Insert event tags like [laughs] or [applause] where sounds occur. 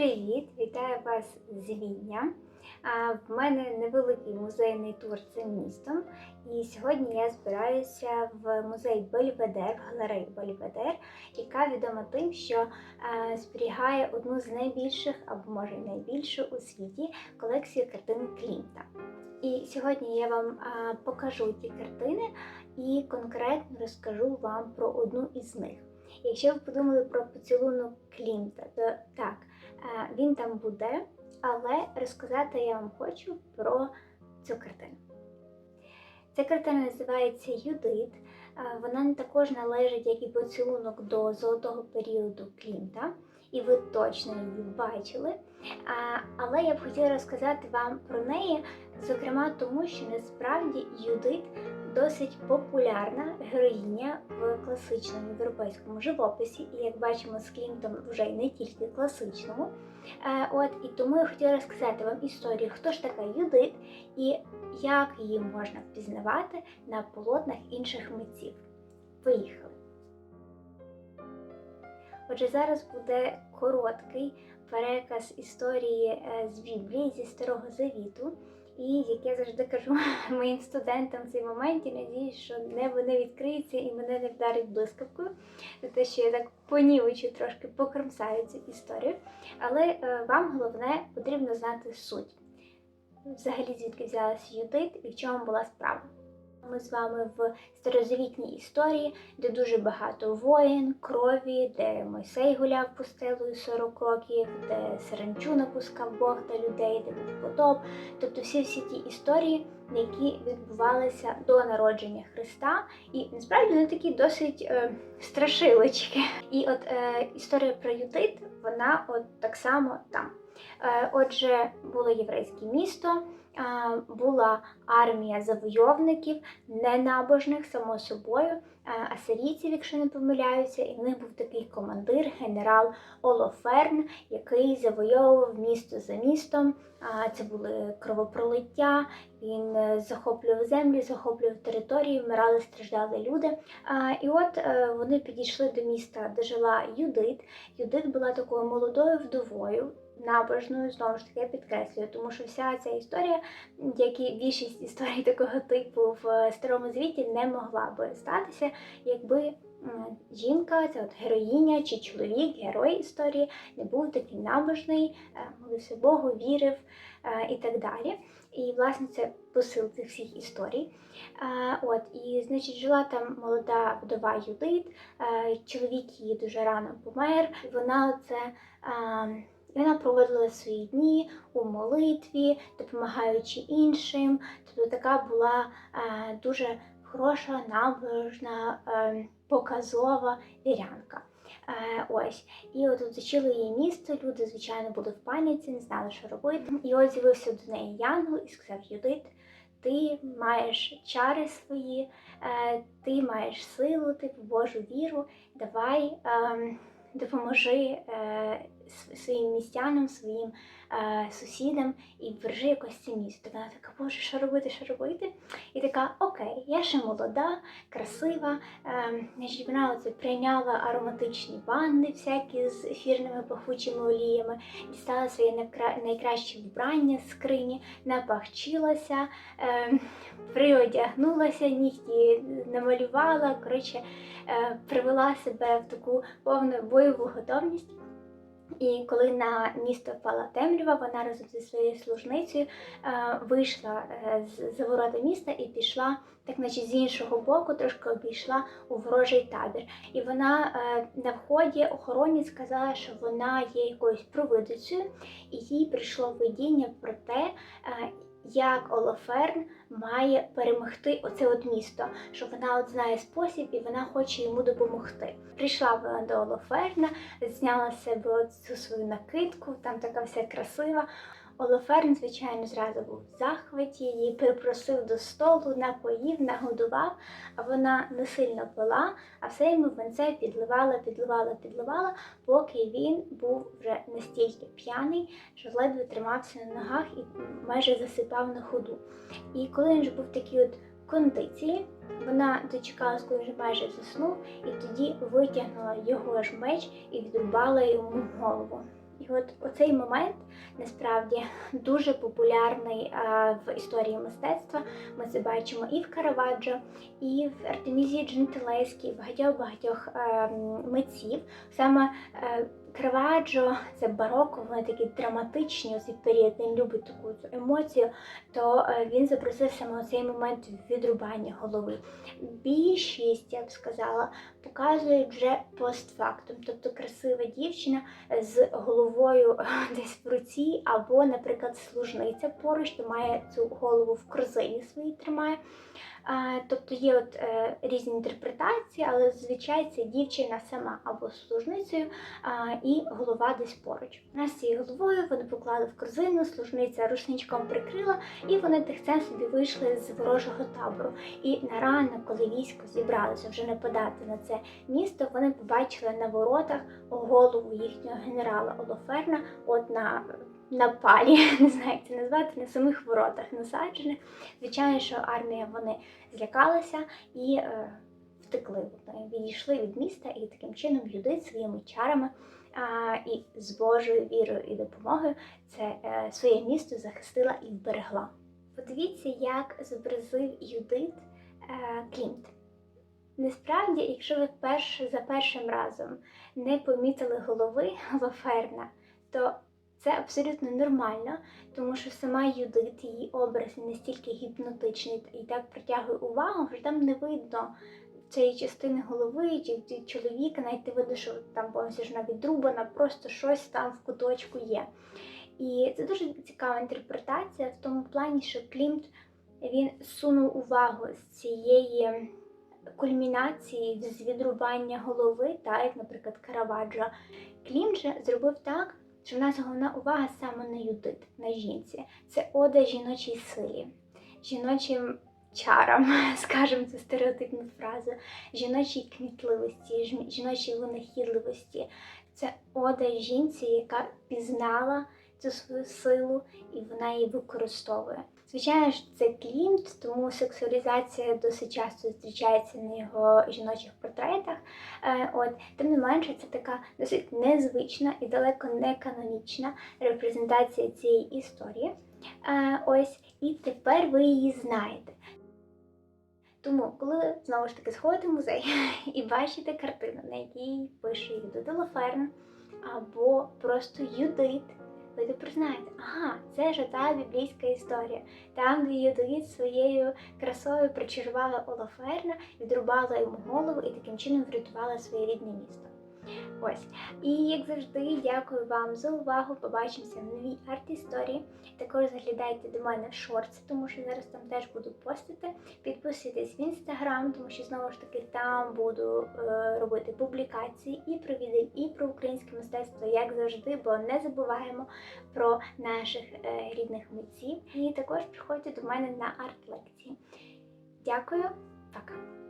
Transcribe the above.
Привіт! Вітаю вас з Відня. В мене невеликий музейний тур цим містом. І сьогодні я збираюся в музей Бельведер, в галерею Бельведер, яка відома тим, що зберігає одну з найбільших, або може найбільшу у світі колекцію картин Клімта. І сьогодні я вам покажу ті картини і конкретно розкажу вам про одну із них. Якщо ви подумали про поцілунок Клімта, то так, він там буде, але розказати я вам хочу про цю картину. Ця картина називається Юдит. Вона також належить, як і поцілунок до золотого періоду Клімта, і ви точно її бачили. Але я б хотіла розказати вам про неї, зокрема тому, що насправді Юдит досить популярна героїня в класичному європейському живописі, і як бачимо з Клімтом вже й не тільки класичному. Е, От і тому я хотіла розказати вам історію, хто ж така Юдит і як її можна впізнавати на полотнах інших митців. Поїхали! Отже, зараз буде короткий переказ історії е, з Біблії зі Старого Завіту. І як я завжди кажу [laughs] моїм студентам в цей момент, надіюсь, що небо не відкриється і мене не вдарить блискавкою, за те, що я так понівечу трошки покромсаю цю історію. Але е, вам головне потрібно знати суть. Взагалі, звідки взялася Юдит і в чому була справа. Ми з вами в старозавітній історії, де дуже багато воїн, крові, де Мойсей гуляв пустелою 40 років, де саранчу напускав Бог та людей, де був потоп. Тобто всі всі ті історії, які відбувалися до народження Христа, і насправді вони такі досить е, страшилочки. І от е, історія про Юдит, вона от так само там. Е, отже, було єврейське місто була армія завойовників, ненабожних, само собою, асирійців, якщо не помиляюся, і в них був такий командир, генерал Олоферн, який завойовував місто за містом. Це були кровопролиття, він е, захоплював землі, захоплював території, вмирали, страждали люди. І от е, вони підійшли до міста, де жила Юдит. Юдит була такою молодою вдовою набожною, знову ж таки, підкреслюю, тому що вся ця історія, як і більшість історій такого типу в старому звіті, не могла би статися, якби жінка, це от героїня чи чоловік, герой історії, не був такий набожний, е, молився Богу, вірив е, і так далі. І, власне, це посил цих всіх історій. Е, от, І, значить, жила там молода вдова Юдит, чоловік її дуже рано помер, вона це. І вона проводила свої дні у молитві, допомагаючи іншим. Тобто така була е, дуже хороша, набожна, е, показова вірянка. Е, ось. І от оточило її місто, люди, звичайно, були в паніці, не знали, що робити. І от з'явився до неї Янгол і сказав Юдит, ти маєш чари свої, е, ти маєш силу, типу Божу віру, давай. Е, допоможи е, своїм містянам, своїм е, сусідам і бережи якось це місто. Вона така, боже, що робити, що робити? І така, окей, я ще молода, красива. Е, Вона оце прийняла ароматичні ванни, всякі з ефірними пахучими оліями, дістала своє найкраще вбрання з скрині, напахчилася, е, приодягнулася, нігті намалювала. коротше, Е, привела себе в таку повну бойову готовність. І коли на місто впала темрява, вона разом зі своєю служницею е, вийшла е, з ворота міста і пішла, так наче з іншого боку, трошки обійшла у ворожий табір. І вона на вході охороні сказала, що вона є якоюсь провидицею, і їй прийшло видіння про те, як Олоферн має перемогти оце от місто, що вона от знає спосіб і вона хоче йому допомогти. Прийшла вона до Олоферна, зняла з себе цю свою накидку, там така вся красива. Олоферн, звичайно, зразу був в захваті, її припросив до столу, напоїв, нагодував, а вона не сильно пила, а все йому венце підливала, підливала, підливала, поки він був вже настільки п'яний, що ледве тримався на ногах і майже засипав на ходу. І коли він вже був такий от кондиції, вона дочекалась, коли вже майже заснув, і тоді витягнула його ж меч і відрубала йому голову. І от оцей момент насправді дуже популярний в історії мистецтва. Ми це бачимо і в Караваджо, і в Артемізії Джентилеській, і багатьох багатьох е, митців. Саме е, Караваджо, це бароко, вони такі драматичні, оцей період, він любить таку цю емоцію, то е, він запросив саме цей момент відрубання голови. Більшість, я б сказала, показують вже постфактум, тобто красива дівчина з головою [laughs] десь в руці, або, наприклад, служниця поруч, має цю голову в корзині своїй тримає. Тобто є от е, різні інтерпретації, але зазвичай це дівчина сама або з служницею, і голова десь поруч. Вона з цією головою вони поклали в корзину, служниця рушничком прикрила, і вони тихцем собі вийшли з ворожого табору. І на ранок, коли військо зібралося вже нападати на це місто, вони побачили на воротах голову їхнього генерала Олоферна, от на на палі, [laughs] не знаю, як це назвати, на самих воротах насаджених. Звичайно, що армія вони злякалася і е, втекли. Відійшли від міста, і таким чином Юдит своїми чарами а, і з Божою вірою і допомогою це е, своє місто захистила і вберегла. Подивіться, як зобразив Юдит е, Клімт. Насправді, якщо ви перш, за першим разом не помітили голови [laughs] Лоферна, то це абсолютно нормально, тому що сама Юдит, її образ настільки гіпнотичний і так притягує увагу, що там не видно цієї частини голови чи чоловіка, навіть не видно, що там повністю відрубана, просто щось там в куточку є. І це дуже цікава інтерпретація в тому плані, що Клімт він сунув увагу з цієї кульмінації з відрубання голови, так як, наприклад, Караваджо. Клімт же зробив так що в нас головна увага саме на Юдит, на жінці. Це ода жіночій силі, жіночим чарам, [laughs] скажімо цю стереотипну фразу, жіночій кмітливості, жіночій винахідливості. Це ода жінці, яка пізнала цю свою силу і вона її використовує. Звичайно ж, це клімт, тому сексуалізація досить часто зустрічається на його жіночих портретах. Е, от, Тим не менше, це така досить незвична і далеко не канонічна репрезентація цієї історії. Е, ось, І тепер ви її знаєте. Тому, коли знову ж таки сходите в музей [laughs] і бачите картину, на якій пише Юдит Лоферн, або просто Юдит ви тепер знаєте, ага, це ж та біблійська історія. Там, де Юдовід своєю красою причарувала Олаферна, відрубала йому голову і таким чином врятувала своє рідне місто. Ось. І як завжди, дякую вам за увагу. Побачимося в новій арт-історії. Також заглядайте до мене в шорти, тому що зараз там теж буду постити. Підписуйтесь в інстаграм, тому що знову ж таки там буду е, робити публікації і про відео, і про українське мистецтво, як завжди, бо не забуваємо про наших е, рідних митців. І також приходьте до мене на арт-лекції. Дякую, пока!